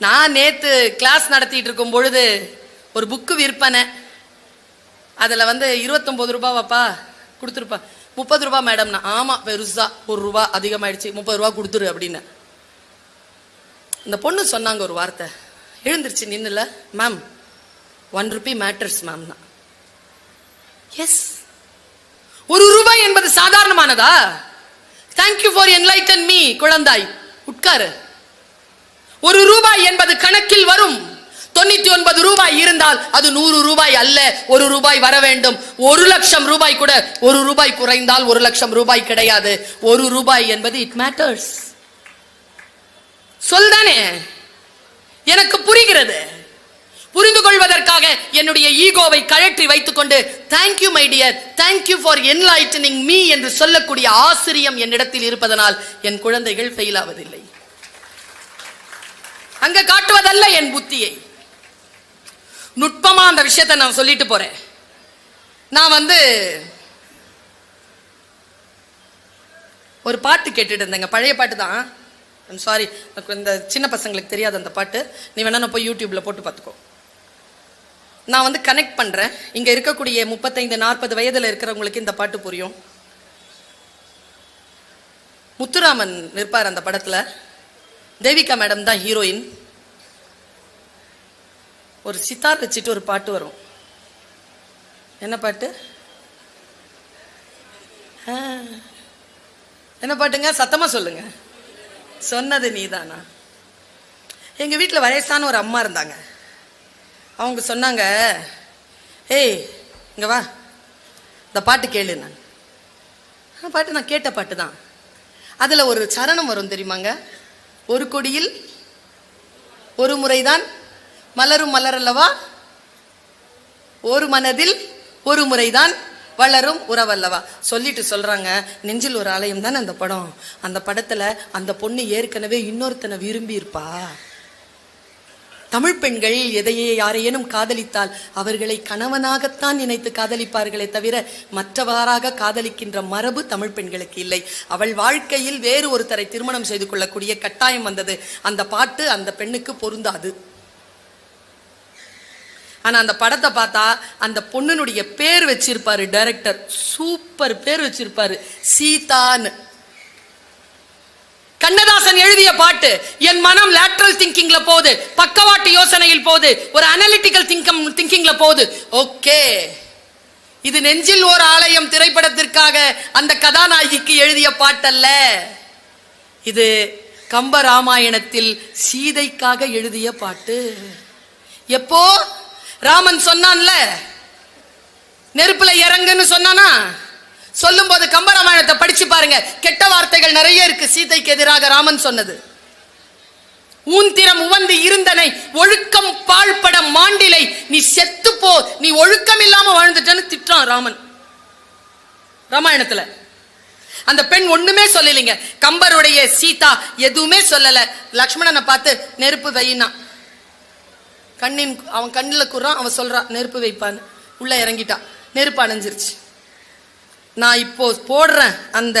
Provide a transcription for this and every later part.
நான் நேற்று கிளாஸ் நடத்திட்டு இருக்கும் பொழுது ஒரு புக்கு விற்பனை. அதில் வந்து இருபத்தொன்பது ரூபாவாப்பா கொடுத்துருப்பா. முப்பது ரூபா மேடம்னா ஆமாம் பெருசா. ஒரு ரூபா அதிகமாயிடுச்சு. முப்பது ரூபா கொடுத்துரு அப்படின்னு. இந்த பொண்ணு சொன்னாங்க ஒரு வார்த்தை. எழுந்துருச்சு நின்னுல. மேம் ஒன் ருபி மேட்டர்ஸ் மேம்னா எஸ் ஒரு ரூபாய் என்பது சாதாரணமானதா? Thank you for enlighten me குழந்தாய். உட்காரு. ஒரு ரூபாய் என்பது கணக்கில் வரும். தொண்ணூத்தி ஒன்பது ரூபாய் இருந்தால் அது நூறு ரூபாய் அல்ல ஒரு ரூபாய் வர வேண்டும். ஒரு லட்சம் ரூபாய் கூட ஒரு ரூபாய் குறைந்தால் ஒரு லட்சம் ரூபாய் கிடையாது. ஒரு ரூபாய் என்பது இட் மேட்டர்ஸ் சொல்தானே எனக்கு புரிகிறது. புரிந்து கொள்வதற்காக என்னுடைய ஈகோவை கழற்றி வைத்துக்கொண்டு thank you my dear thank you for enlightening me என்று சொல்லக்கூடிய ஆசிரியம் என்னிடத்தில் இருப்பதனால் என் குழந்தைகள் ஃபெயில் ஆவதில்லை. அங்க காட்டுவதல்ல என் புத்தியை. நுட்பமா அந்த விஷயத்தை நான் சொல்லிட்டு போறேன். நான் வந்து ஒரு பாட்டு கேட்டுட்டு இருந்தேங்க. பழைய பாட்டு தான். சாரி இந்த சின்ன பசங்களுக்கு தெரியாது அந்த பாட்டு. நீ வேணா நான் போய் யூடியூப்ல போட்டு பார்த்துக்கோ. நான் வந்து கனெக்ட் பண்றேன். இங்க இருக்கக்கூடிய முப்பத்தைந்து நாற்பது வயதுல இருக்கிறவங்களுக்கு இந்த பாட்டு புரியும். முத்துராமன் நிற்பார் அந்த படத்துல. தேவிகா மேடம் தான் ஹீரோயின் ஒரு சித்தார் வச்சுட்டு ஒரு பாட்டு வரும். என்ன பாட்டு? என்ன பாட்டுங்க? சத்தமாக சொல்லுங்க. சொன்னது நீதானா? எங்கள் வீட்டில் வயசான ஒரு அம்மா இருந்தாங்க. அவங்க சொன்னாங்க ஏய் இங்கே வா. இந்த பாட்டு கேளு நான். அந்த பாட்டு நான் கேட்ட பாட்டு தான். அதில் ஒரு சரணம் வரும் தெரியுமாங்க? ஒரு கொடியில் ஒரு முறைதான் மலரும் மலரல்லவா? ஒரு மனதில் ஒரு முறைதான் வளரும் உறவல்லவா? சொல்லிட்டு சொல்றாங்க. நெஞ்சில் ஒரு ஆலயம் தானே அந்த படம். அந்த படத்துல அந்த பொண்ணு ஏற்கனவே இன்னொருத்தனை விரும்பி இருப்பா தமிழ் பெண்கள் எதையே யாரையேனும் காதலித்தால் அவர்களை கணவனாகத்தான் நினைத்து காதலிப்பார்களே தவிர மற்றவாறாக காதலிக்கின்ற மரபு தமிழ் பெண்களுக்கு இல்லை. அவள் வாழ்க்கையில் வேறு ஒருத்தரை திருமணம் செய்து கொள்ளக்கூடிய கட்டாயம் வந்தது. அந்த பாட்டு அந்த பெண்ணுக்கு பொருந்தாது. ஆனா அந்த படத்தை பார்த்தா அந்த பொண்ணுனுடைய பேர் வச்சிருப்பாரு டைரக்டர் சூப்பர் பேர் வச்சிருப்பாரு. சீதான்னு. கண்ணதாசன் எழுதிய பாட்டு என் மனம் லேட்ரல் திங்கிங்ல போகுது பக்கவாட்டு யோசனையில் போகுது ஒரு அனலிட்டிக்கல் திங்கம் திங்கிங்ல போகுது. ஓகே. இது நெஞ்சில் ஓர் ஆலயம் திரைப்படத்திற்காக அந்த கதாநாயகிக்கு எழுதிய பாட்டல்ல. இது கம்ப ராமாயணத்தில் சீதைக்காக எழுதிய பாட்டு. எப்போ? ராமன் சொன்னான்ல நெருப்புல இறங்குன்னு சொன்னானா? சொல்லும்போது கம்பராமாயணத்தை படிச்சு பாருங்க. கெட்ட வார்த்தைகள் நிறைய இருக்கு. சீதைக்கு எதிராக ராமன் சொன்னது. ஊந்திரம் உவந்து இருந்தனை ஒழுக்கம் பாழ்பட மாண்டிலை. நீ செத்து போ. நீ ஒழுக்கம் இல்லாம வாழ்ந்துட்டேன்னு திட்டுறான் ராமன். ராமாயணத்துல. அந்த பெண் ஒண்ணுமே சொல்லலைங்க. கம்பருடைய சீதா எதுவுமே சொல்லல. லக்ஷ்மணனை பார்த்து நெருப்பு வையினா கண்ணின் அவன் கண்ணில் குறான் அவன் சொல்றான் நெருப்பு வைப்பான்னு. உள்ள இறங்கிட்டான். நெருப்பு அணைஞ்சிருச்சு. நான் இப்போ போடுறேன் அந்த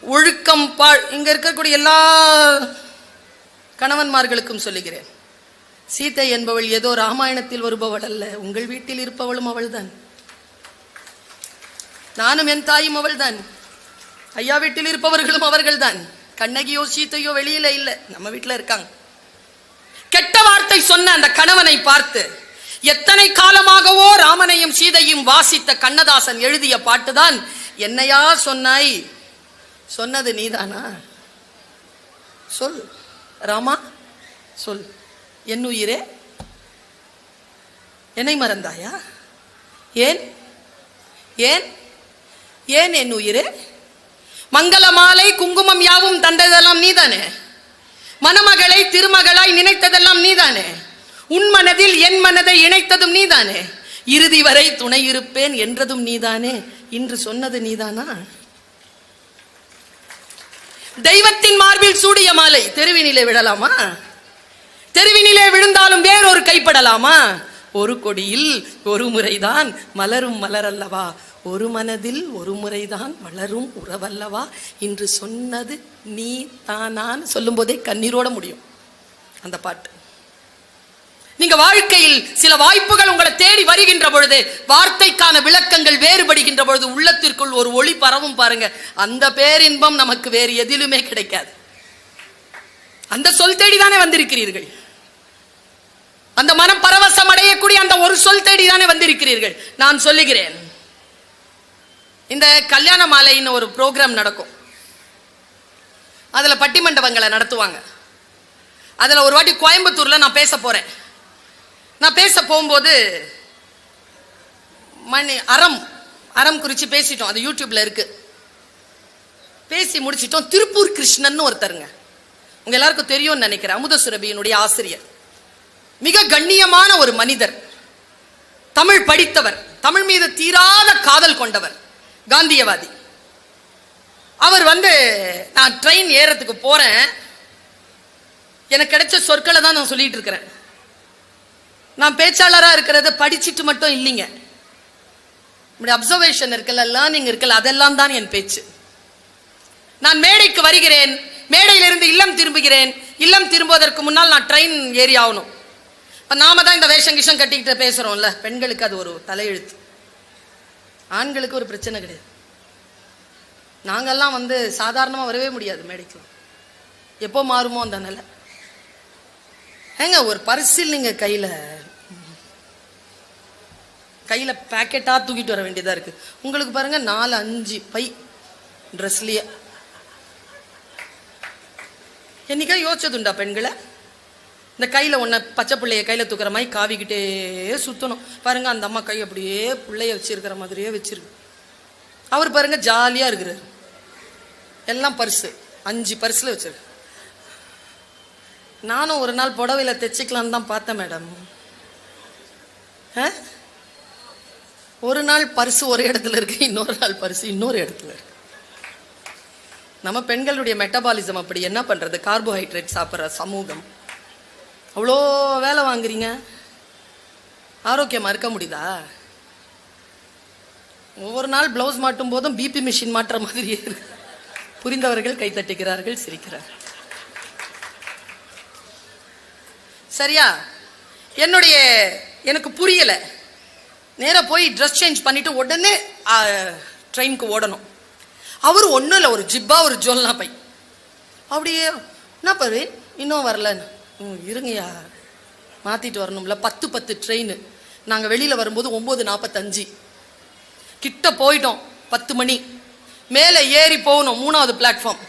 ஒழுக்கம் பாழ் இங்க இருக்கக்கூடிய எல்லா கணவன்மார்களுக்கும் சொல்லுகிறேன். சீதை என்பவள் ஏதோ ராமாயணத்தில் வருபவள் அல்ல. உங்கள் வீட்டில் இருப்பவளும் அவள்தான். நானும் என் தாயும் அவள்தான். ஐயா வீட்டில் இருப்பவர்களும் அவர்கள்தான். கண்ணகியோ சீத்தையோ வெளியில இல்ல. நம்ம வீட்டில் இருக்காங்க. கெட்ட வார்த்தை சொன்ன அந்த கணவனை பார்த்து எத்தனை காலமாகவோ ராமனையும் சீதையும் வாசித்த கண்ணதாசன் எழுதிய பாட்டுதான் என்னையா சொன்னாய்? சொன்னது நீதானா? சொல். ராமா சொல். என் உயிரே? என்னை மறந்தாயா? ஏன்? ஏன்? ஏன் என் உயிரே? மங்கள மாலை குங்குமம் யாவும் தந்ததெல்லாம் நீதானே? மணமகளை திருமகளாய் நினைத்ததெல்லாம் நீதானே? உன் மனதில் என் மனதை இணைத்ததும் நீதானே? இறுதி வரை துணை இருப்பேன் என்றதும் நீதானே? இன்று சொன்னது நீதானா? தெய்வத்தின் மார்பில் சூடிய மாலை தெருவினிலே விழலாமா தெருவினிலே விழுந்தாலும் வேறொரு கைப்படலாமா? ஒரு கொடியில் ஒரு முறைதான் மலரும் மலரல்லவா? ஒரு மனதில் ஒரு முறைதான் வளரும் உறவல்லவா? இன்று சொன்னது நீ தானான்னு சொல்லும் போதே கண்ணீரோட முடியும். அந்த பாட்டு. நீங்க வாழ்க்கையில் சில வாய்ப்புகள் உங்களை தேடி வருகின்ற பொழுது வார்த்தைக்கான விளக்கங்கள் வேறுபடுகின்ற பொழுது உள்ளத்திற்குள் ஒரு ஒளி பரவும் பாருங்க. அந்த பேரின்பம் நமக்கு வேறு எதிலுமே கிடைக்காது. அந்த சொல் தேடி தானே வந்திருக்கிறீர்கள். அந்த மனம் பரவசம் அடையக்கூடிய அந்த ஒரு சொல் தேடி தானே வந்திருக்கிறீர்கள். நான் சொல்லுகிறேன். இந்த கல்யாண மாலைன்னு ஒரு ப்ரோக்ராம் நடக்கும். அதுல பட்டிமண்டபங்களை நடத்துவாங்க. அதுல ஒரு வாட்டி கோயம்புத்தூர்ல நான் பேச போறேன். நான் பேச போகும்போது மணி அறம் அறம் குறித்து பேசிட்டோம். அது யூடியூப்ல இருக்கு. பேசி முடிச்சிட்டோம். திருப்பூர் கிருஷ்ணன் ஒருத்தருங்க. உங்க எல்லாருக்கும் தெரியும்னு நினைக்கிறேன். அமுத சுரபியினுடைய ஆசிரியர். மிக கண்ணியமான ஒரு மனிதர். தமிழ் படித்தவர். தமிழ் மீது தீராத காதல் கொண்டவர். காந்தியவாதி. அவர் வந்து நான் ட்ரெயின் ஏறத்துக்கு போறேன். எனக்கு கிடைச்ச சொற்களை தான் நான் சொல்லிட்டு இருக்கிறேன். நான் பேச்சாளராக இருக்கிறத படிச்சுட்டு மட்டும் இல்லைங்க. இப்படி அப்சர்வேஷன் இருக்கல லேர்னிங் இருக்கல அதெல்லாம் தான் என் பேச்சு. நான் மேடைக்கு வருகிறேன் மேடையிலிருந்து இல்லம் திரும்புகிறேன் இல்லம் திரும்புவதற்கு முன்னால் நான் ட்ரெயின் ஏறி ஆகணும். இப்போ நாம தான் இந்த வேஷம் கிஷம் கட்டிக்கிட்டு பேசுகிறோம்ல பெண்களுக்கு அது ஒரு தலையெழுத்து. ஆண்களுக்கு ஒரு பிரச்சனை கிடையாது. நாங்கள்லாம் வந்து சாதாரணமாக வரவே முடியாது மேடைக்கு. எப்போ மாறுமோ அந்த நிலை. ஏங்க ஒரு பரிசில் நீங்கள் கையில். கையில் பேக்கெட்டாக தூக்கிட்டு வர வேண்டியதாக இருக்குது உங்களுக்கு பாருங்கள் நாலு அஞ்சு பை ட்ரெஸ்லேயே என்னைக்கா யோசிச்சதுண்டா பெண்களை? இந்த கையில் ஒன்றை பச்சை பிள்ளைய கையில் தூக்குற மாதிரி காவிக்கிட்டே சுற்றணும் பாருங்கள் அந்த அம்மா கை அப்படியே பிள்ளைய வச்சுருக்கிற மாதிரியே வச்சுருக்கு. அவர் பாருங்கள் ஜாலியாக இருக்கிறார். எல்லாம் பர்ஸு. அஞ்சு பர்ஸில் வச்சுருக்கு. நானும் ஒரு நாள் புடவையில் தைச்சிக்கலான்னு தான் பார்த்தேன் மேடம். ஆ? ஒரு நாள் பரிசு ஒரு இடத்துல இருக்கு இன்னொரு நாள் பரிசு இன்னொரு இடத்துல இருக்கு. நம்ம பெண்களுடைய மெட்டபாலிசம் அப்படி என்ன பண்றது? கார்போஹைட்ரேட் சாப்பிட்ற சமூகம். அவ்வளோ வேலை வாங்குறீங்க. ஆரோக்கியமாக இருக்க முடியுதா? ஒவ்வொரு நாள் பிளவுஸ் மாட்டும் போதும் பிபி மிஷின் மாட்டுற மாதிரியே இருக்கு. புரிந்தவர்கள் கைத்தட்டுகிறார்கள் சிரிக்கிறார் சரியா? என்னுடைய எனக்கு புரியலை. நேராக போய் ட்ரெஸ் சேஞ்ச் பண்ணிட்டு உடனே ட்ரெயினுக்கு ஓடணும். அவர் ஒன்றும் இல்லை ஒரு ஜிப்பா ஒரு ஜொல்லா பை அப்படியே என்ன பருவேன் இன்னும் வரலன்னு. ம் இருங்கய்யா மாற்றிட்டு வரணும்ல. பத்து பத்து ட்ரெயின் நாங்கள் வெளியில் வரும்போது ஒம்பது நாற்பத்தஞ்சு கிட்ட போயிட்டோம் பத்து மணி. மேலே ஏறி போகணும் மூணாவது பிளாட்ஃபார்ம்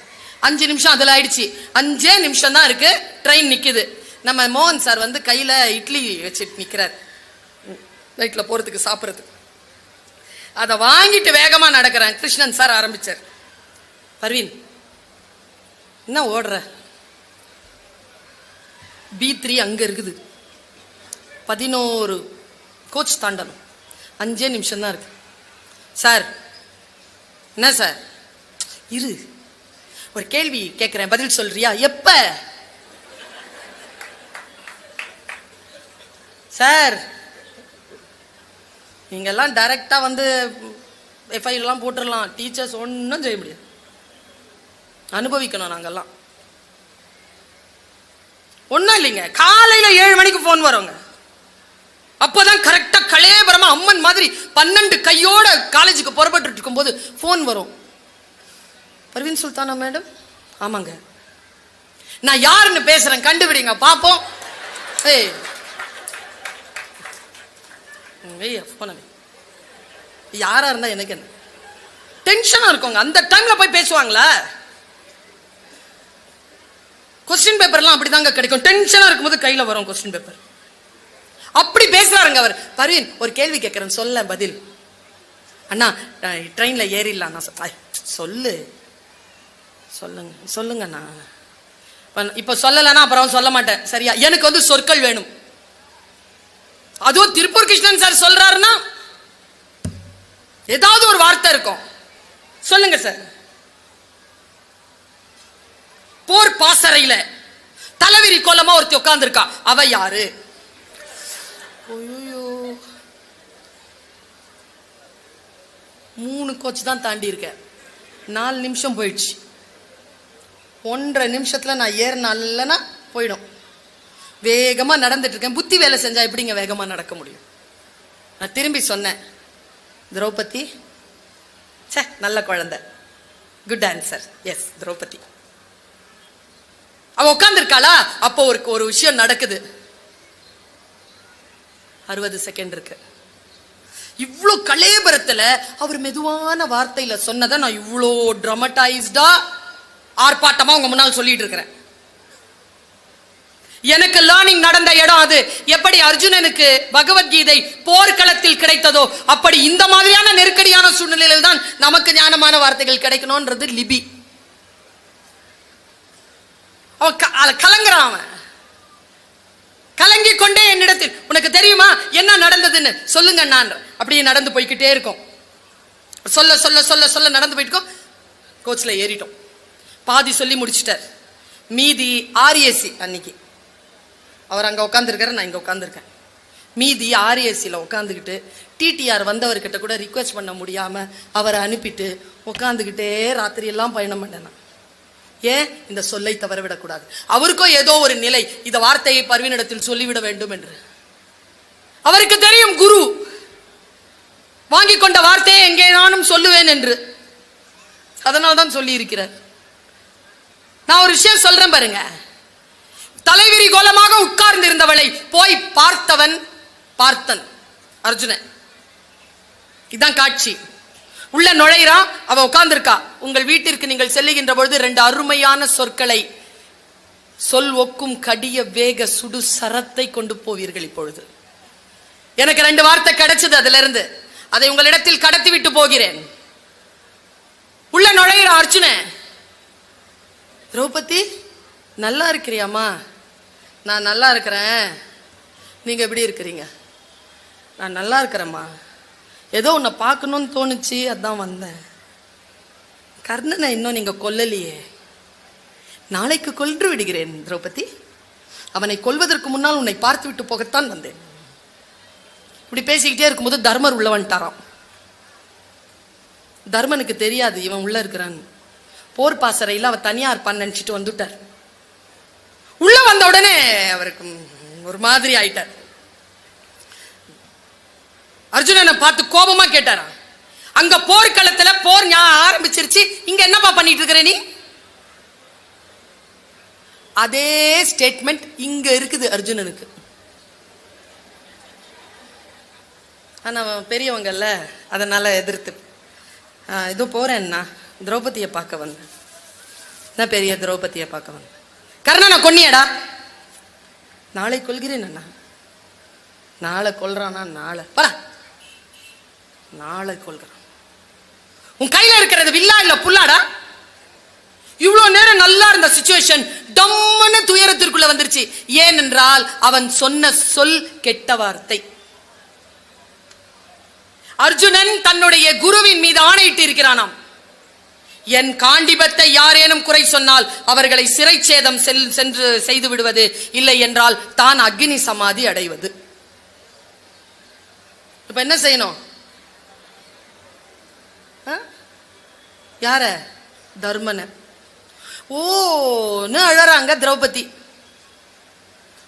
அஞ்சு நிமிஷம் அதில் ஆயிடுச்சு. அஞ்சே நிமிஷம் தான் இருக்குது ட்ரெயின் நிற்கிது நம்ம மோகன் சார் வந்து கையில் இட்லி வச்சுட்டு நிற்கிறார் நைட்டில் போகிறதுக்கு சாப்பிட்றதுக்கு. அதை வாங்கிட்டு வேகமாக நடக்கிறேன் கிருஷ்ணன் சார் ஆரம்பித்தார் பர்வீன் என்ன ஓடுற? பி த்ரீ அங்கே இருக்குது. பதினோரு கோச் தாண்டணும். அஞ்சே நிமிஷம் தான் இருக்கு. சார் என்ன சார் இரு. ஒரு கேள்வி கேட்குறேன். பதில் சொல்றியா? எப்ப? சார் நீங்கள்லாம் டைரெக்டாக வந்து எஃப்ஐலாம் போட்டுடலாம் டீச்சர்ஸ் ஒன்றும் செய்ய முடியாது. அனுபவிக்கணும் நாங்கள்லாம் ஒன்றும் இல்லைங்க. காலையில் ஏழு மணிக்கு ஃபோன் வருங்க அப்போதான் கரெக்டாக கலேபரமா அம்மன் மாதிரி பன்னெண்டு கையோட காலேஜுக்கு புறப்பட்டு இருக்கும்போது ஃபோன் வரும். பர்வீன் சுல்தானா மேடம்? ஆமாங்க. நான் யாருன்னு பேசுகிறேன் கண்டுபிடிங்க பார்ப்போம் ஏய் வெய் ஃபோனை யாராக இருந்தால் எனக்கு என்ன? டென்ஷனாக இருக்கோங்க அந்த டைமில் போய் பேசுவாங்களா? கொஸ்டின் பேப்பர்லாம் அப்படிதாங்க கிடைக்கும். டென்ஷனாக இருக்கும்போது கையில் வரும் கொஸ்டின் பேப்பர் அப்படி பேசுகிறாருங்க அவர். பர்வீன் ஒரு கேள்வி கேட்குறேன் சொல்ல பதில். அண்ணா ட்ரெயினில் ஏறிடலாம் நான் சொல்லு. சொல்லுங்க சொல்லுங்க அண்ணா இப்போ சொல்லலைன்னா அப்புறம் சொல்ல மாட்டேன். சரியா? எனக்கு வந்து சொற்கள் வேணும். அதுவும் திருப்பூர் கிருஷ்ணன் சார் சொல்றாருன்னா ஏதாவது ஒரு வார்த்தை இருக்கும். சொல்லுங்க சார். போர் பாசறையில தலைவிரி கோலமா ஒருத்தி உட்கார்ந்துருக்கா. அவ யாரு? மூணு கோச் தான் தாண்டி இருக்கேன். நாலு நிமிஷம் போயிடுச்சு. ஒன்றரை நிமிஷத்துல நான் ஏறினா போயிடும். வேகமா நடந்துட்டு இருக்கேன். புத்தி வேலை செஞ்சா எப்படிங்க வேகமா நடக்க முடியும்? நான் திரும்பி சொன்னேன். திரௌபதி ச்சே நல்ல குழந்தை. Good answer yes Draupadi. அவ உட்காந்துருக்காளா அப்போ ஒரு ஒரு விஷயம் நடக்குது. அறுபது செகண்ட் இருக்கு. இவ்வளோ கலேபரத்தில் அவர் மெதுவான வார்த்தையில் சொன்னதை நான் இவ்வளோ ட்ரமடைஸ்டா ஆர்ப்பாட்டமாக உங்க முன்னால் சொல்லிட்டு இருக்கிறேன். எனக்கு லேர்னிங் நடந்த இடம் அது. எப்படி அர்ஜுனனுக்கு பகவத்கீதை போர்க்களத்தில் கிடைத்ததோ அப்படி இந்த மாதிரியான நெருக்கடியான சூழ்நிலையில் தான் நமக்கு ஞானமான வார்த்தைகள் கிடைக்கணும்ன்றது லிபி. அவன் க- கலங்குறான் அவன். கலங்கி கொண்டே என்னிடத்தில் உனக்கு தெரியுமா என்ன நடந்ததுன்னு? சொல்லுங்க நான். அப்படியே நடந்து போய்க்கிட்டே இருக்கும். சொல்ல சொல்ல சொல்ல சொல்ல நடந்து போயிட்டு கோச்சில் ஏறிட்டோம். பாதி சொல்லி முடிச்சிட்டார். மீதி ஆர்ஏசி அன்னைக்கு. அவர் அங்கே உட்காந்துருக்காரு நான் இங்கே உட்காந்துருக்கேன் மீதி ஆர்ஏசியில் உட்காந்துக்கிட்டு டிடிஆர் வந்தவர்கிட்ட கூட ரிக்வெஸ்ட் பண்ண முடியாமல் அவரை அனுப்பிட்டு உட்காந்துக்கிட்டே ராத்திரி எல்லாம் பயணம் பண்ணேன் நான். ஏன்? இந்த சொல்லை தவற விடக்கூடாது ஏதோ ஒரு நிலை இந்த வார்த்தையை பர்வீனிடத்தில் சொல்லிவிட வேண்டும் என்று. அவருக்கு தெரியும் குரு. வாங்கி கொண்ட வார்த்தையை எங்கே நானும் சொல்லுவேன் என்று. அதனால்தான் சொல்லி இருக்கிறார் நான் ஒரு விஷயம் சொல்றேன் பாருங்க. தலைவிரி கோலமாக உட்கார்ந்திருந்தவளை போய் பார்த்தவன் பார்த்தன். அர்ஜுனன். இதான் காட்சி. உள்ள நுழையிறான் அவ உட்கார்ந்திருக்கா. உங்கள் வீட்டிற்கு நீங்கள் செல்லுகின்ற பொழுது ரெண்டு அருமையான சொற்களை. சொல் ஒக்கும் கடிய வேக சுடு சரத்தை கொண்டு போவீர்கள் இப்பொழுது. எனக்கு ரெண்டு வார்த்தை கிடைச்சது அதுல இருந்து அதை உங்களிடத்தில் கடத்தி விட்டு போகிறேன். உள்ள நுழையிற அர்ஜுன திரௌபதி நல்லா இருக்கிறியாம்மா? நான் நல்லா இருக்கிறேன். நீங்கள் எப்படி இருக்கிறீங்க? நான் நல்லா இருக்கிறேம்மா. ஏதோ உன்னை பார்க்கணுன்னு தோணுச்சு அதான் வந்தேன். கர்ணனை இன்னும் நீங்கள் கொல்லலையே. நாளைக்கு கொன்று விடுகிறேன் திரௌபதி. அவனை கொல்வதற்கு முன்னால் உன்னை பார்த்து விட்டு போகத்தான் வந்தேன். இப்படி பேசிக்கிட்டே இருக்கும்போது தர்மர் உள்ள வந்துட்டாராம். தர்மனுக்கு தெரியாது இவன் உள்ள இருக்கிறான் போர் பாசறையில் அவன் தனியாக இருப்பான்னு நினச்சிட்டு வந்துட்டார். உள்ள வந்த உடனே அவருக்கு ஒரு மாதிரி ஆயிட்டார். அர்ஜுனனை பார்த்து கோபமா கேட்டாரா? அங்க போர்க்களத்துல போர் ஞா- ஆரம்பிச்சிருச்சு. இங்க என்னப்பா பண்ணிட்டு இருக்கிற நீ? அதே ஸ்டேட்மெண்ட் இங்க இருக்குது அர்ஜுனனுக்கு. ஆனா பெரியவங்கல்ல அதனால எதிர்த்து. இதோ போறேன்னா திரௌபதியை பார்க்க வந்தேன். நான் பெரிய திரௌபதியை பார்க்க வந்தேன்? கர்ணனை கொன்னியடா. நாளை கொள்கிறேன் அண்ணா. நாளை கொள்றானா நாளை. பரா. நாளை கொள்கிறான் உன் கையில் இருக்கிறது வில்லா இல்ல புல்லாடா? இவ்வளவு நேரம் நல்லா இருந்த சுச்சுவேஷன் டம்முன்னு துயரத்திற்குள்ள வந்துருச்சு. ஏனென்றால் அவன் சொன்ன சொல் கெட்ட வார்த்தை. அர்ஜுனன் தன்னுடைய குருவின் மீது ஆணையிட்டு இருக்கிறானாம். என் காண்டிபத்தை யாரேனும் குறை சொன்னால் அவர்களை சிறைச்சேதம் செல் சென்று செய்து விடுவது இல்லை என்றால் தான் அக்னி சமாதி அடைவது. இப்ப என்ன செய்யணும்? ஆ? யார? தர்மன. ஓன்னு அழறாங்க திரௌபதி.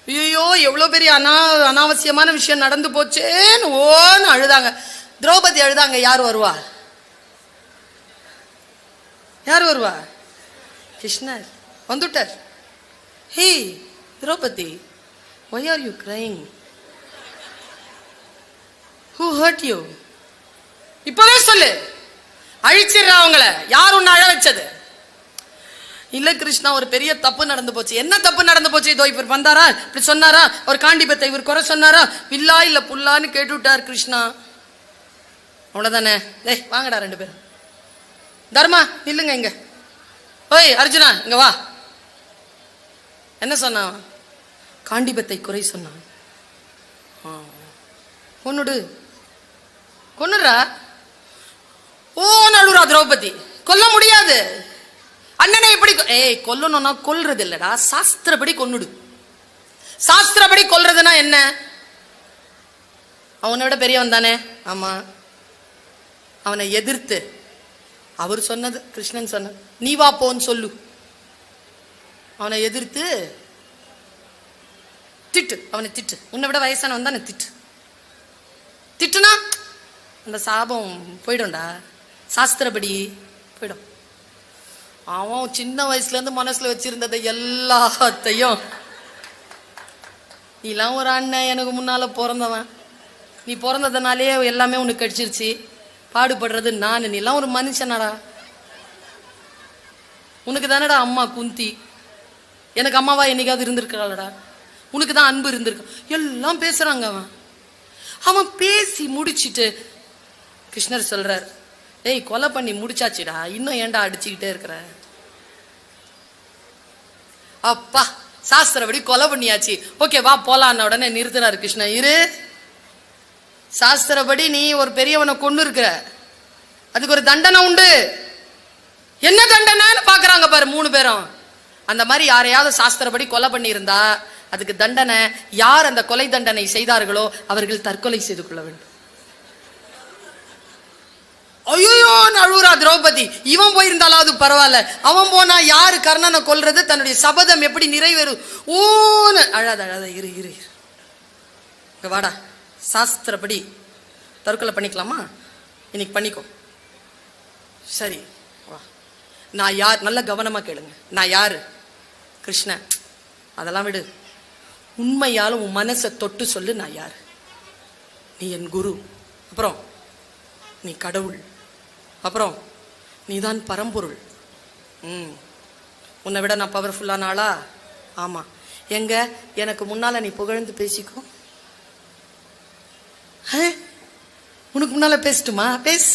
ஐயோ எவ்வளோ பெரிய அனா அனாவசியமான விஷயம் நடந்து போச்சேன்னு ஓன்னு அழுதாங்க. திரௌபதி அழுதாங்க யார் வருவா? யார் வருவா? கிருஷ்ணர். வந்துட்டார். Hey Draupadi why are you crying who hurt you இப்பவே சொல்லு. அழிச்சிடுறா அவங்கள. யார் உன்னை அழ வச்சது? இல்ல கிருஷ்ணா ஒரு பெரிய தப்பு நடந்து போச்சு. என்ன தப்பு நடந்து போச்சு? இதோ இவர் வந்தாரா? இப்படி சொன்னாரா? ஒரு காண்டிபத்தை இவர் குறை சொன்னாரா? வில்லா இல்ல புல்லான்னு கேட்டு விட்டார் கிருஷ்ணா. அவ்வளவுதானே? டேய் வாங்கடா ரெண்டு பேரும். தர்மா நில்லுங்க இங்க. ஓய் அர்ஜுனா இங்க வா. என்ன சொன்னான்? காண்டிபத்தை குறை சொன்னான். கொன்னுடு கொன்னுடுறா? ஓ நழுரா திரௌபதி. கொல்ல முடியாது. அண்ணனை எப்படி கொ- ஏய் கொல்லணும்னா கொல்றது இல்லடா சாஸ்திரப்படி கொன்னுடு. சாஸ்திரப்படி கொல்றதுனா என்ன? அவனை விட பெரியவன் தானே? ஆமா. அவனை எதிர்த்து. அவர் சொன்னது கிருஷ்ணன் சொன்னது. நீ வா போன்னு சொல்லு. அவனை எதிர்த்து திட்டு அவனை திட்டு. உன்னை விட வயசானவன் தானே திட்டு. திட்டுனா அந்த சாபம் போயிடும்டா. சாஸ்திரப்படி போயிடும். அவன் சின்ன வயசுலேருந்து மனசில் வச்சுருந்ததை வச்சிருந்ததை எல்லாத்தையும் நீலாம் ஒரு அண்ணன் எனக்கு முன்னால் பிறந்தவன். நீ பிறந்ததுனாலே எல்லாமே உனக்கு கடிச்சிருச்சு. பாடுபடுறது நான் நீலாம் ஒரு மனுஷனடா. உனக்கு தானடா அம்மா குந்தி. எனக்கு அம்மாவா என்னைக்காவது இருந்திருக்காளடா. உனக்கு தான் அன்பு இருந்திருக்கு. எல்லாம் பேசுறாங்க அவன். அவன் பேசி முடிச்சிட்டு கிருஷ்ணர் சொல்றார் ஏய் கொலை பண்ணி முடிச்சாச்சுடா. இன்னும் ஏன்டா அடிச்சுக்கிட்டே இருக்கிற? அப்பா சாஸ்திரப்படி கொலை பண்ணியாச்சு. ஓகே வா போலான்ன உடனே நிறுத்தினார் கிருஷ்ணன் இரு. சாஸ்திரப்படி நீ ஒரு பெரியவனை கொண்டு இருக்கிற அதுக்கு ஒரு தண்டனை உண்டு. என்ன தண்டனைன்னு பாக்குறாங்க பாரு மூணு பேரும். அந்த மாதிரி யாரையாவது சாஸ்திரப்படி கொலை பண்ணியிருந்தா அதுக்கு தண்டனை யார் அந்த கொலை தண்டனை செய்தார்களோ அவர்கள் தற்கொலை செய்து கொள்ள வேண்டும். ஐயோ அழுவுறா திரௌபதி. இவன் போயிருந்தாலாவது பரவாயில்ல. அவன் போனா யாரு கர்ணனை கொல்றது? தன்னுடைய சபதம் எப்படி நிறைவேறும்? ஊன்னு. அழாத அழாத இரு இரு. இரு. வாடா. சாஸ்திரப்படி தற்கொலை பண்ணிக்கலாமா? இன்னைக்கு பண்ணிக்கோ. சரி வா. நான் யார் நல்ல கவனமாக கேளுங்க. நான் யார்? கிருஷ்ணன் அதெல்லாம் விடு. உண்மையால் உன் மனசை தொட்டு சொல்லு நான் யார்? நீ என் குரு. அப்புறம் நீ கடவுள். அப்புறம் நீதான் பரம்பொருள். ம். உன்னை விட நான் பவர்ஃபுல்லான ஆளா? ஆமாம் எங்க? எனக்கு முன்னால் நீ புகழ்ந்து பேசிக்கோ. உனக்கு முன்னால பேசட்டுமா? பேஸ்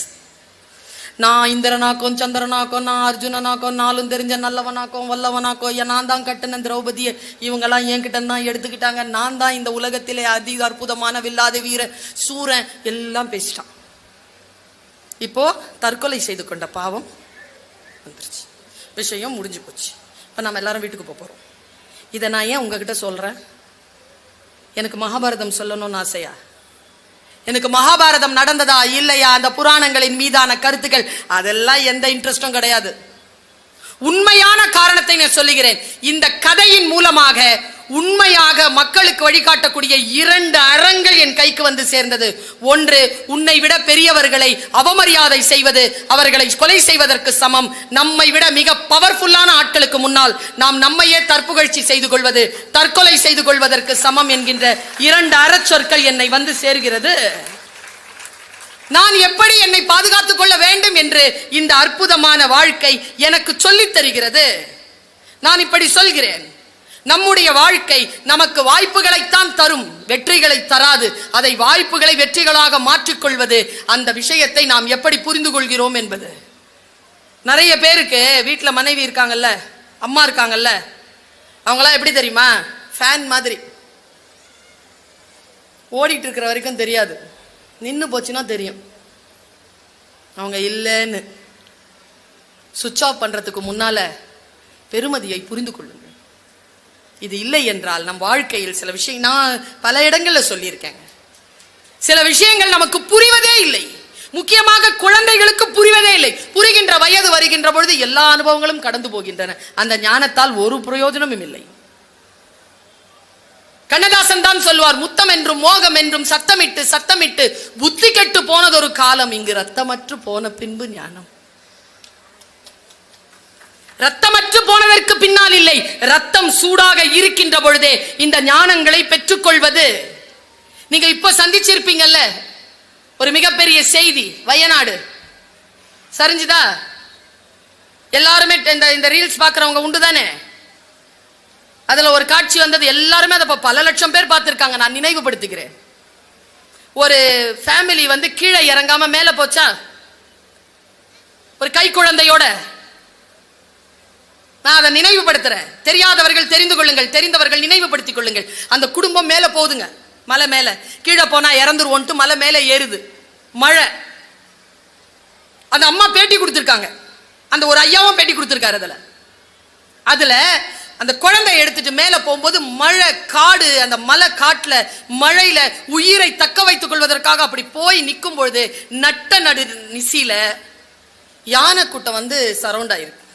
நான் இந்திரனாக்கும் சந்திரனாக்கும் நான் அர்ஜுனனாக்கும் நாளும் தெரிஞ்ச நல்லவனாக்கும் வல்லவனாக்கும் நான் தான் கட்டின திரௌபதியை இவங்கெல்லாம் என்கிட்ட தான் எடுத்துக்கிட்டாங்க. நான் தான் இந்த உலகத்திலே அதிக அற்புதமான வில்லாத வீரன் சூரன் எல்லாம் பேசிட்டான். இப்போ தற்கொலை செய்து கொண்ட பாவம் வந்துருச்சு. விஷயம் முடிஞ்சு போச்சு. இப்போ நம்ம எல்லாரும் வீட்டுக்கு போக போகிறோம் இதை நான் ஏன் உங்ககிட்ட சொல்கிறேன் எனக்கு மகாபாரதம் சொல்லணும்னு ஆசையா? எனக்கு மகாபாரதம் நடந்ததா இல்லையா? அந்த புராணங்களின் மீதான கருத்துக்கள். அதெல்லாம் எந்த இன்ட்ரெஸ்டும் கிடையாது. உண்மையான காரணத்தை நான் சொல்லுகிறேன். இந்த கதையின் மூலமாக உண்மையாக மக்களுக்கு வழிகாட்டக்கூடிய இரண்டு அறங்கள் என் கைக்கு வந்து சேர்ந்தது. ஒன்று உன்னை விட பெரியவர்களை அவமரியாதை செய்வது அவர்களை கொலை செய்வதற்கு சமம். நம்மை விட மிக பவர்ஃபுல்லான ஆட்களுக்கு முன்னால் நாம் நம்மையே தற்புகழ்ச்சி செய்து கொள்வது தற்கொலை செய்து கொள்வதற்கு சமம் என்கின்ற இரண்டு அறச்சொற்கள் என்னை வந்து சேர்கிறது. நான் எப்படி என்னை பாதுகாத்துக் கொள்ள வேண்டும் என்று இந்த அற்புதமான வாழ்க்கை எனக்கு சொல்லித் தருகிறது. நான் இப்படி சொல்கிறேன். நம்முடைய வாழ்க்கை நமக்கு வாய்ப்புகளைத்தான் தரும். வெற்றிகளை தராது. அதை வாய்ப்புகளை வெற்றிகளாக மாற்றிக்கொள்வது அந்த விஷயத்தை நாம் எப்படி புரிந்து கொள்கிறோம் என்பது. நிறைய பேருக்கு வீட்டில் மனைவி இருக்காங்கல்ல அம்மா இருக்காங்கல்ல அவங்களாம் எப்படி தெரியுமா? ஃபேன் மாதிரி. ஓடிட்டு இருக்கிற வரைக்கும் தெரியாது. நின்று போச்சுன்னா தெரியும். அவங்க இல்லைன்னு. சுவிட்ச் ஆஃப் பண்றதுக்கு முன்னால பெருமதியை புரிந்து கொள்ளுங்கள். இது இல்லை என்றால் நம் வாழ்க்கையில் சில விஷயம் நான் பல இடங்களில் சொல்லியிருக்கேங்க சில விஷயங்கள் நமக்கு புரிவதே இல்லை. முக்கியமாக குழந்தைகளுக்கு புரிவதே இல்லை. புரிகின்ற வயது வருகின்ற பொழுது எல்லா அனுபவங்களும் கடந்து போகின்றன. அந்த ஞானத்தால் ஒரு பிரயோஜனமும் இல்லை. கண்ணதாசன் தான் சொல்வார் முத்தம் என்றும் மோகம் என்றும் சத்தமிட்டு சத்தமிட்டு புத்தி கெட்டு போனதொரு காலம் இங்கு ரத்தமற்று போன பின்பு ஞானம். ரத்தமற்று போனதற்கு பின்னால் இல்லை. ரத்தம் சூடாக இருக்கின்ற பொழுதே இந்த ஞானங்களை பெற்றுக்கொள்வது. நீங்க இப்ப சந்திச்சிருப்பீங்கல்ல? ஒரு மிகப்பெரிய செய்தி வயநாடு. சரிஞ்சுதா? எல்லாருமே இந்த இந்த ரீல்ஸ் பாக்குறவங்க உண்டு தானே? அதுல ஒரு காட்சி வந்தது எல்லாருமே அதை இப்போ பல லட்சம் பேர் பார்த்திருக்காங்க. நான் நினைவுபடுத்துகிறேன். ஒரு ஃபேமிலி வந்து கீழே இறங்காம மேல போச்சா? ஒரு கை குழந்தையோட நான் அதை நினைவுபடுத்துறேன். தெரியாதவர்கள் தெரிந்து கொள்ளுங்கள். தெரிந்தவர்கள் நினைவுபடுத்திக் கொள்ளுங்கள். அந்த குடும்பம் மேல போகுதுங்க மலை மேல. கீழே போனா இறந்துருவோன்ட்டு மலை மேல ஏறுது. மழை. அந்த அம்மா பேட்டி கொடுத்துருக்காங்க. அந்த ஒரு ஐயாவும் பேட்டி கொடுத்துருக்காரு அதுல. அதுல அந்த குழந்தை எடுத்துட்டு மேல போகும்போது மழை காடு அந்த மலை காட்டுல மழையில உயிரை தக்க வைத்துக் கொள்வதற்காக அப்படி போய் நிற்கும் பொழுது நட்ட நடு நிசியில யானை கூட்டம் வந்து சரவுண்ட் ஆயிருக்கு.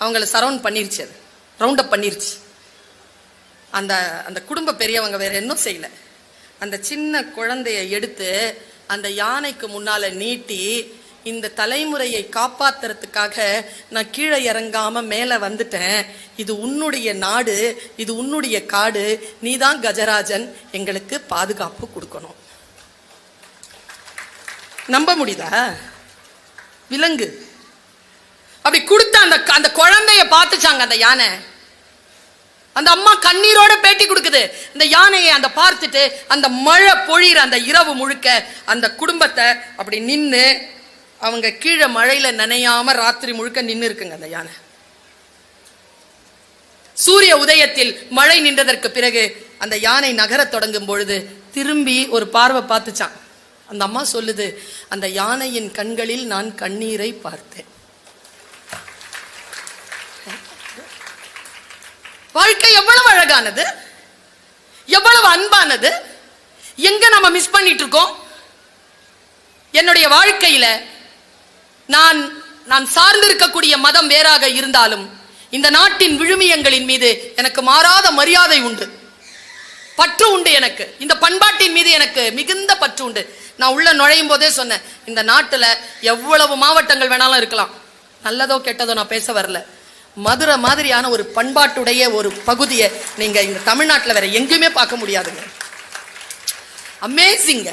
அவங்கள சரவுண்ட் பண்ணிருச்சு அது. ரவுண்ட் அப் பண்ணிருச்சு. அந்த அந்த குடும்ப பெரியவங்க வேற என்ன செய்யல. அந்த சின்ன குழந்தைய எடுத்து அந்த யானைக்கு முன்னால நீட்டி இந்த தலைமுறையை காப்பாத்துறதுக்காக நான் கீழே இறங்காம மேல வந்துட்டேன். இது உன்னுடைய நாடு இது உன்னுடைய காடு நீதான் கஜராஜன் எங்களுக்கு பாதுகாப்பு கொடுக்கணும். நம்ப முடியுதா? விலங்கு. அப்படி கொடுத்த அந்த அந்த குழந்தைய பார்த்துச்சாங்க அந்த யானை. அந்த அம்மா கண்ணீரோட பேட்டி கொடுக்குது. அந்த யானையை அந்த பார்த்துட்டு அந்த மழை பொழியிற அந்த இரவு முழுக்க அந்த குடும்பத்தை அப்படி நின்று அவங்க கீழே மழையில நனையாம ராத்திரி முழுக்க நின்று இருக்குங்க அந்த யானை. சூரிய உதயத்தில் மழை நின்றதற்கு பிறகு அந்த யானை நகரத் தொடங்கும் பொழுது திரும்பி ஒரு பார்வை பார்த்துச்சான். அந்த அம்மா சொல்லுது அந்த யானையின் கண்களில் நான் கண்ணீரை பார்த்தேன். வாழ்க்கை எவ்வளவு அழகானது? எவ்வளவு அன்பானது? எங்க நம்ம மிஸ் பண்ணிட்டு இருக்கோம் என்னுடைய வாழ்க்கையில நான் நான் சார்ந்திருக்கக்கூடிய மதம் வேறாக இருந்தாலும் இந்த நாட்டின் விழுமியங்களின் மீது எனக்கு மாறாத மரியாதை உண்டு. பற்று உண்டு எனக்கு. இந்த பண்பாட்டின் மீது எனக்கு மிகுந்த பற்று உண்டு. நான் உள்ள நுழையும் போதே சொன்னேன் இந்த நாட்டுல எவ்வளவு மாவட்டங்கள் வேணாலும் இருக்கலாம். நல்லதோ கெட்டதோ நான் பேச வரல. மதுரை மாதிரியான ஒரு பண்பாட்டுடைய ஒரு பகுதியை நீங்கள் இந்த தமிழ்நாட்டில் வேற எங்கேயுமே பார்க்க முடியாதுங்க. அமேசிங்க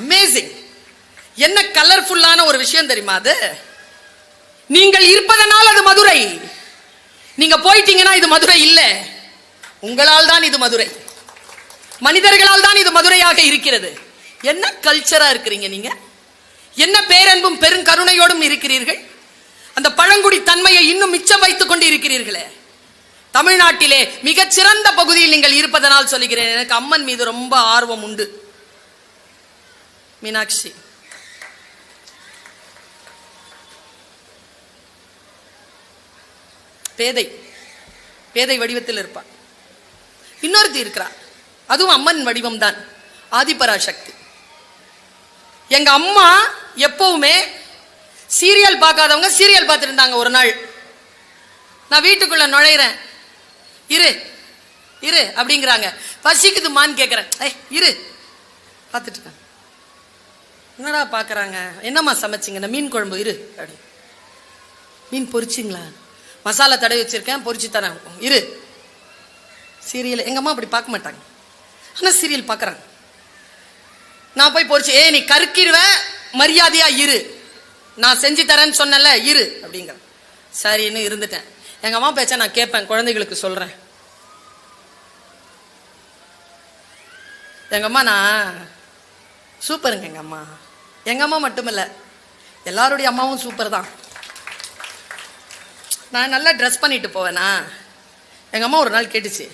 அமேசிங் என்ன கலர்ஃபுல்லான ஒரு விஷயம் தெரியுமா அது? நீங்கள் இருப்பதனால் அது மதுரை. நீங்க போயிட்டீங்கன்னா இது மதுரை இல்லை. உங்களால் தான் இது மதுரை. மனிதர்களால் தான் இது மதுரையாக இருக்கிறது. என்ன கல்ச்சரா இருக்கிறீங்க நீங்க? என்ன பேரன்பும் பெருங்கருணையோடும் இருக்கிறீர்கள்? அந்த பழங்குடி தன்மையை இன்னும் மிச்சம் வைத்துக் கொண்டு இருக்கிறீர்களே தமிழ்நாட்டிலே மிகச்சிறந்த பகுதியில் நீங்கள் இருப்பதனால் சொல்லுகிறேன் எனக்கு அம்மன் மீது ரொம்ப ஆர்வம் உண்டு. மீனாட்சி. பேதை. பேதை வடிவத்தில் இருப்பான். இன்னொருத்தி இருக்கிறார் அதுவும் அம்மன் வடிவம் தான் ஆதிபராசக்தி. எங்க அம்மா எப்பவுமே சீரியல் பார்க்காதவங்க சீரியல் பார்த்துருந்தாங்க ஒரு நாள். நான் வீட்டுக்குள்ள நுழையிறேன். இரு இரு அப்படிங்கிறாங்க. பசிக்குதுமான்னு கேட்குறேன் ஏய் இரு. பார்த்துட்டு என்னடா பார்க்குறாங்க? என்னம்மா சமைச்சிங்க? இந்த மீன் குழம்பு இரு. அப்படி. மீன் பொரிச்சிங்களா? மசாலா தடவி வச்சிருக்கேன் பொரிச்சு தரேன் இரு. சீரியல். எங்க அம்மா அப்படி பார்க்க மாட்டாங்க. ஆனால் சீரியல் பார்க்குறாங்க. நான் போய் பொறிச்சு ஏய் நீ கருக்கிடுவேன் மரியாதையாக இரு. நான் செஞ்சு தரேன்னு சொன்னல இரு அப்படிங்கிற. சரின்னு இருந்துட்டேன். எங்க அம்மா பேச்ச நான் கேட்பேன் குழந்தைகளுக்கு சொல்றேன். எங்க அம்மா நான் சூப்பருங்க எங்க அம்மா. எங்க அம்மா மட்டுமில்ல எல்லாருடைய அம்மாவும் சூப்பர் தான் நான் நல்லா ட்ரெஸ் பண்ணிட்டு போவேனா? எங்க அம்மா ஒரு நாள் கேட்டுச்சு.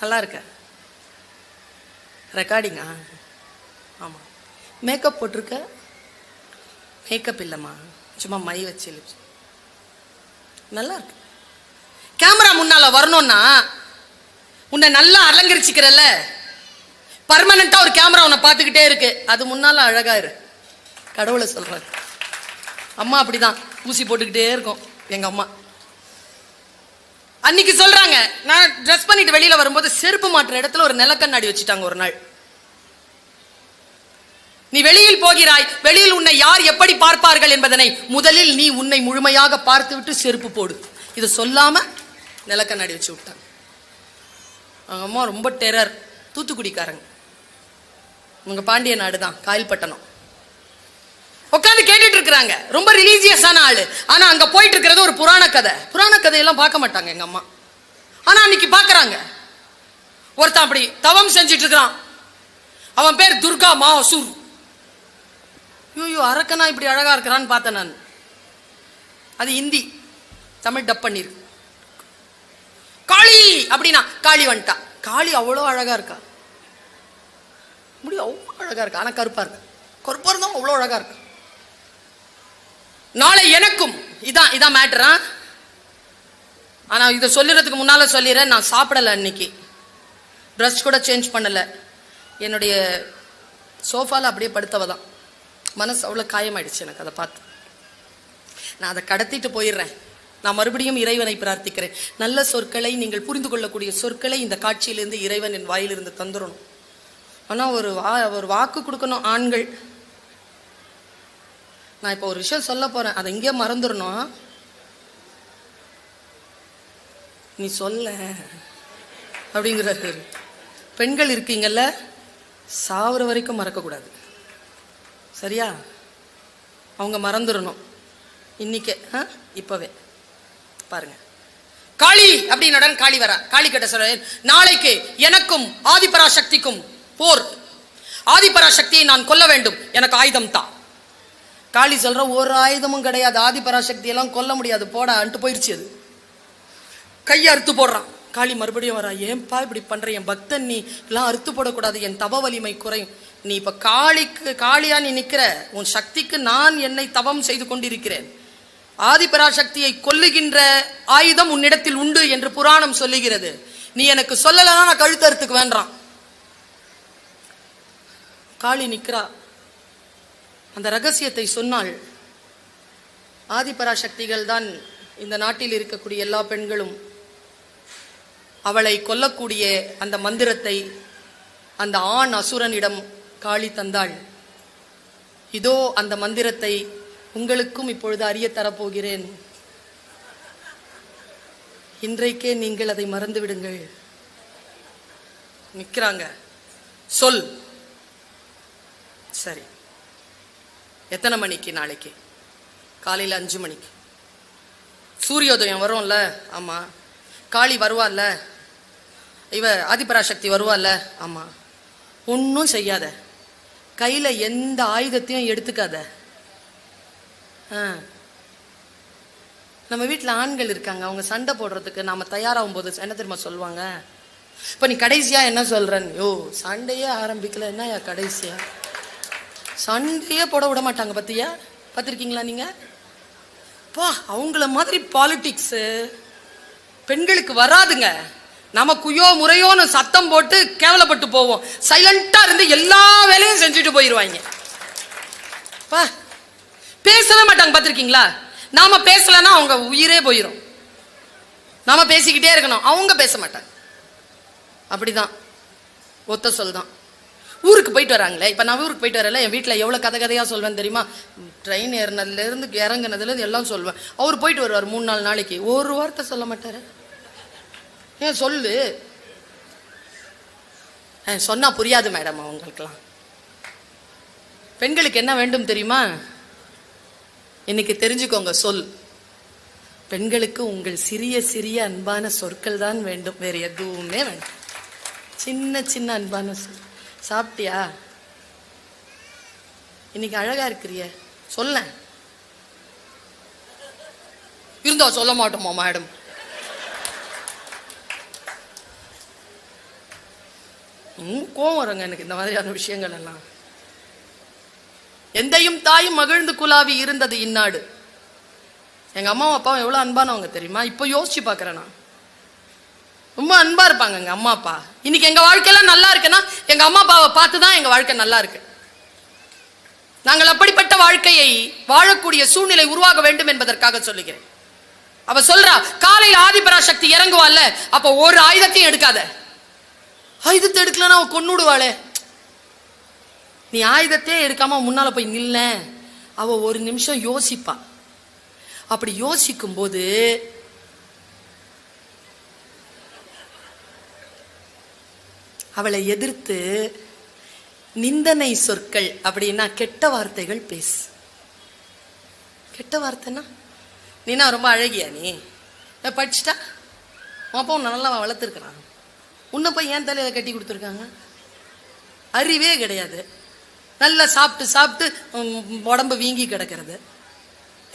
நல்லா இருக்க. ரெக்கார்டிங்கா ஆமாம் மேக்கப் போட்டிருக்க? மேக்கப் இல்லைம்மா. சும்மா மை வச்சு lips. நல்லா இருக்கு கேமரா முன்னால் வரணும்னா உன்னை நல்லா அலங்கரிச்சிக்கிறல்ல. பர்மனண்ட்டாக ஒரு கேமரா உன்னை பார்த்துக்கிட்டே இருக்கு. அது முன்னால் அழகாக இரு. கடவுளை சொல்கிறாரு அம்மா அப்படிதான். ஊசி போட்டுக்கிட்டே இருக்கும். எங்கள் அம்மா. அன்னைக்கு சொல்கிறாங்க நான் ட்ரெஸ் பண்ணிட்டு வெளியில் வரும்போது செருப்பு மாட்டுற இடத்துல ஒரு நிலக்கண்ணாடி வச்சுட்டாங்க ஒரு நாள். நீ வெளியில் போகிறாய். வெளியில் உன்னை யார் எப்படி பார்ப்பார்கள் என்பதனை முதலில் நீ உன்னை முழுமையாக பார்த்துவிட்டு செருப்பு போடு. இதை சொல்லாம நிலக்கண்ணாடி வச்சு விட்டாங்க அவங்க அம்மா ரொம்ப டெரர். தூத்துக்குடிக்காரங்க. உங்க பாண்டிய நாடு தான் காயல்பட்டணம் உட்காந்து கேட்டுட்டு இருக்கிறாங்க. ரொம்ப ரிலீஜியஸான ஆளு. ஆனா அங்க போயிட்டு இருக்கிறது ஒரு புராண கதை. புராண கதையெல்லாம் பார்க்க மாட்டாங்க எங்க அம்மா. ஆனா அன்னைக்கு பாக்குறாங்க ஒருத்தன் அப்படி தவம் செஞ்சிட்டு இருக்கிறான். அவன் பேர் துர்கா மாசூர். ஐயோ அரக்கனா இப்படி அழகா இருக்கிறான்னு பார்த்தேன் நான். அது ஹிந்தி தமிழ் டப் பண்ணிருக்கு காளி! அப்படின்னா காளி வந்துட்டா. காளி அவ்வளோ அழகாக இருக்கா? முடியும் அவ்வளோ அழகாக இருக்கா? ஆனால் கருப்பாக இருக்கு? கருப்பாக இருந்தாலும் அவ்வளோ அழகாக இருக்கு? நாளை எனக்கும் இதான் இதான் மேட்டரா ஆனால் இதை சொல்லுறதுக்கு முன்னால் சொல்லிடுறேன் நான் சாப்பிடலை அன்னைக்கு. ட்ரெஸ் கூட சேஞ்ச் பண்ணலை. என்னுடைய சோஃபாவில் அப்படியே படுத்தவ தான் மனசு அவ்வளோ காயமாயிடுச்சு எனக்கு அதை பார்த்து. நான் அதை கடத்திட்டு போயிடுறேன். நான் மறுபடியும் இறைவனை பிரார்த்திக்கிறேன். நல்ல சொற்களை நீங்கள் புரிந்து கொள்ளக்கூடிய சொற்களை இந்த காட்சியிலிருந்து இறைவன் என் வாயிலிருந்து தந்துடணும். ஆனால் ஒரு வா ஒரு வாக்கு கொடுக்கணும் ஆண்கள். நான் இப்போ ஒரு விஷயம் சொல்ல போகிறேன் அதை இங்கேயே மறந்துடணும். நீ சொல்ல. அப்படிங்கிறாரு பெண்கள் இருக்கீங்கல்ல சாவர வரைக்கும் மறக்கக்கூடாது. சரியா? அவங்க மறந்துடணும் இன்னைக்கே ஆ? இப்போவே. பாருங்க. காளி அப்படின்னுடன் காளி வரா காளி கிட்ட சொல்றேன். நாளைக்கு எனக்கும் ஆதிபராசக்திக்கும் போர். ஆதிபராசக்தியை நான் கொல்ல வேண்டும். எனக்கு ஆயுதம் தான் காளி சொல்ற ஒரு ஆயுதமும் கிடையாது. ஆதிபராசக்தி எல்லாம் கொல்ல முடியாது. போடா அன்ட்டு அது. கையை அறுத்து போடுறான். காளி மறுபடியும் வரா ஏன்பா இப்படி பண்ற? என் பக்தன் நீ எல்லாம் அறுத்து போடக்கூடாது. என் தவ வலிமை குறையும். நீ இப்ப காளிக்கு காளியா நீ நிற்கிற உன் சக்திக்கு நான் என்னை தவம் செய்து கொண்டிருக்கிறேன். ஆதிபராசக்தியை கொல்லுகின்ற ஆயுதம் உன்னிடத்தில் உண்டு என்று புராணம் சொல்லுகிறது. நீ எனக்கு சொல்லலைன்னா நான் கழுத்தறுத்துக்கு வேண்டாம். காளி நிற்கிறா அந்த ரகசியத்தை சொன்னாள் ஆதிபராசக்திகள் தான் இந்த நாட்டில் இருக்கக்கூடிய எல்லா பெண்களும் அவளை கொல்லக்கூடிய அந்த மந்திரத்தை அந்த ஆண் அசுரனிடம் காளி தந்தாள். இதோ அந்த மந்திரத்தை உங்களுக்கும் இப்பொழுது அறிய தரப்போகிறேன். இன்றைக்கே நீங்கள் அதை மறந்து விடுங்கள் நிற்கிறாங்க சொல். சரி. எத்தனை மணிக்கு நாளைக்கு? காலையில் அஞ்சு மணிக்கு. சூரியோதயம் வரும்ல? ஆமாம் காளி வருவாள்ல? இவ ஆதிபராசக்தி வருவாள்ல? ஆமாம் ஒன்றும் செய்யாத. கையில் எந்த ஆயுதத்தையும் எடுத்துக்காத. ஆ. நம்ம வீட்டில் ஆண்கள் இருக்காங்க. அவங்க சண்டை போடுறதுக்கு நாம தயாராகும் போது என்ன தெரியுமா சொல்லுவாங்க? இப்போ நீ கடைசியா என்ன சொல்றன்? யோ சண்டையே ஆரம்பிக்கல. என்ன கடைசியா சண்டையே போட விட மாட்டாங்க பத்தியா? பார்த்துருக்கீங்களா நீங்கள் பா அவங்கள மாதிரி பாலிட்டிக்ஸு பெண்களுக்கு வராதுங்க. நமக்குயோ முறையோன்னு சத்தம் போட்டு கேவலப்பட்டு போவோம். சைலண்டா இருந்து எல்லா வேலையும் செஞ்சுட்டு போயிடுவாங்க பா பேசவே மாட்டாங்க பார்த்துருக்கீங்களா? நாம பேசலைன்னா அவங்க உயிரே போயிடும் நாம பேசிக்கிட்டே இருக்கணும். அவங்க பேச மாட்டாங்க. அப்படிதான். ஒத்த சொல் தான். ஊருக்கு போயிட்டு வராங்களே? இப்போ நான் ஊருக்கு போயிட்டு வரல என் வீட்டில் எவ்வளோ கதை கதையாக சொல்வேன் தெரியுமா? ட்ரெயின் ஏறினதுலேருந்து இறங்குனதுலேருந்து எல்லாம் சொல்வேன். அவர் போயிட்டு வருவார் மூணு நாலு நாளைக்கு. ஒரு வார்த்தை சொல்ல மாட்டார். ஏன் சொல்லு. சொன்னா புரியாது மேடம் அவங்களுக்கெல்லாம். பெண்களுக்கு என்ன வேண்டும் தெரியுமா? இன்னைக்கு தெரிஞ்சுக்கோங்க சொல். பெண்களுக்கு உங்கள் சிறிய சிறிய அன்பான சொற்கள் தான் வேண்டும். வேற எதுவுமே வேண்டாம். சின்ன சின்ன அன்பான சொல். சாப்பிட்டியா? இன்னைக்கு அழகா இருக்கிறிய. சொல்ல இருந்தா சொல்ல மாட்டோமா மேடம்? ம், கோவம் வருங்க எனக்கு இந்த மாதிரியான விஷயங்கள் எல்லாம் எந்தையும் தாயும் மகிழ்ந்து குலாவி இருந்தது இந்நாடு. எங்க அம்மாவும் அப்பாவும் எவ்வளோ அன்பானவங்க தெரியுமா? இப்போ யோசிச்சு பார்க்குறேன் நான். ரொம்ப அன்பா இருப்பாங்க எங்க அம்மா அப்பா. இன்னைக்கு எங்க வாழ்க்கையெல்லாம் நல்லா இருக்குன்னா எங்க அம்மா அப்பாவை பார்த்து தான் எங்க வாழ்க்கை நல்லா இருக்கு. நாங்கள் அப்படிப்பட்ட வாழ்க்கையை வாழக்கூடிய சூழ்நிலை உருவாக வேண்டும் என்பதற்காக சொல்லுகிறேன். அவ சொல்றா காலையில் ஆதிபராசக்தி இறங்குவாள்ல அப்போ ஒரு ஆயுதத்தையும் எடுக்காத. ஆயுதத்தை எடுக்கலன்னா அவ விடுவாளே நீ ஆயுதத்தையே எடுக்காம முன்னால போய் நில்ல அவ ஒரு நிமிஷம் யோசிப்பா. அப்படி யோசிக்கும் போது அவளை எதிர்த்து நிந்தனை சொற்கள் அப்படின்னா கெட்ட வார்த்தைகள் பேசு. கெட்ட வார்த்தைன்னா நீனா ரொம்ப அழகியா நீ? ஏ, படிச்சிட்டா? உன் அப்பா நல்லா வளர்த்துருக்கிறான்? உன்னை போய் ஏன் தலையில் கட்டி கொடுத்துருக்காங்க. அறிவே கிடையாது. நல்லா சாப்பிட்டு சாப்பிட்டு உடம்பு வீங்கி கிடக்கிறது.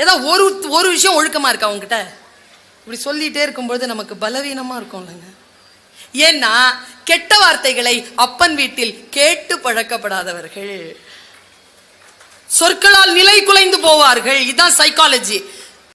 ஏதோ ஒரு ஒரு விஷயம் ஒழுக்கமாக இருக்கா அவங்ககிட்ட இப்படி சொல்லிகிட்டே இருக்கும்பொழுது நமக்கு பலவீனமாக இருக்கும் இல்லைங்க ஏன்னா கெட்ட வார்த்தைகளை அப்பன் வீட்டில் கேட்டு பழக்கப்படாதவர்கள். சொற்களால் நிலை குலைந்து போவார்கள். இதுதான் சைக்காலஜி